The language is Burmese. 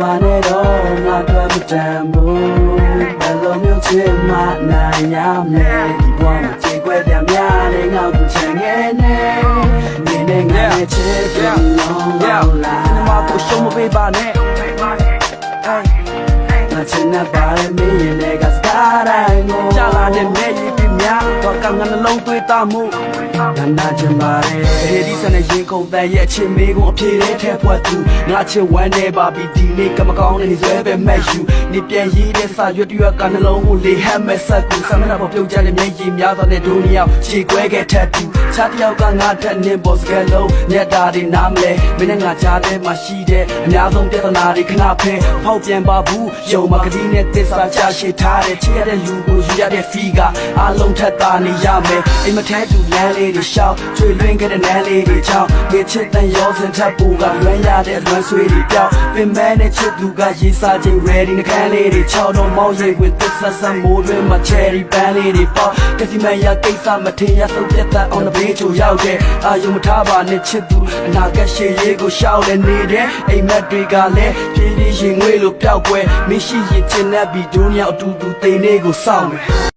ပါနဲ့တော့ငါတို့မတန်ဘူးဘယ်လိုမျိုးချစ်မှနိုင်ရမလဲဒီဘဝမှာခြေခွဲပြန်များနေငါ့ကိုချင်ငယ်နေနေနဲ့ငါနဲ့ချစ်ပြန်လုံးလုံးလာဒီမှာကိုရှုံးမပေးပါနဲ့ငါချင်တဲ့ပါရမင်းရဲ့နေက ကငါနှလုံးသွေးသားမှုငါနာချင်ပါရဲ့ဟေဒီဆန်နဲ့ရင်ကုန်တန်ရဲ့အချင်းမေးကုန်အပြေတဲ့ထဲဖွက်သူငါချစ်ဝမ်းနေပါပြီဒီနေ့ကမကောင်းနေဆွဲပဲမဲ့ယူနေပြန်ရေးတဲ့စာရွက်တရွက်ကနှလုံးကိုလေဟမ်းမဲ့ဆက်ကူဆမ်းမနာပေါ်ပြုတ်ကြတဲ့မျက်ရည်များသောနဲ့ဒုနီယောက်ခြေကွဲခဲ့ထက်သူခြားတယောက်ကငါထက်နေဘော့စကလုံးညက်တာတွေနားမလဲမင်းနဲ့ငါကြားထဲမှာရှိတဲ့အများဆုံးပြဿနာတွေခဏဖဲဖောက်ပြန်ပါဘူးယုံမကတိနဲ့သစ္စာချရှိထားတဲ့ချစ်ရတဲ့လူကိုယူရတဲ့ဖီကအားလုံးထက်သာနေရမယ်အိမ်မထဲတူလမ်းလေးတွေရှောက်ချွေလွင်ခဲ့တဲ့နန်းလေးတွေချောင်းဒီချစ်တဲ့ရောစင်ထပ်ပူကလွမ်းရတဲ့လွမ်းဆွေးတွေပြောက်ပင်မဲနဲ့ချစ်သူကရေးစားခြင်း ready နှကန်းလေးတွေချောင်းတော့မောင်းရိပ်ဝင်သစ္စာစမိုးတွင်မှာ cherry ပန်းလေးတွေပေါက်ကစီမန်ရကိစ္စမထင်ရဆုံးပြတ်သက်အောင်တပေးချိုရောက်တဲ့အာယုံမထားပါနဲ့ချစ်သူအနာဂတ်ရှေ့ရေးကိုရှောက်လဲနေတဲ့အိမ်မက်တွေကလည်းဖြည်းဖြည်းရင်ငွေလိုပျောက်ကွယ်မရှိရင်ချင်တဲ့ဘီဒိုးညောင်အတူတူတိမ်လေးကိုစောင့်မယ်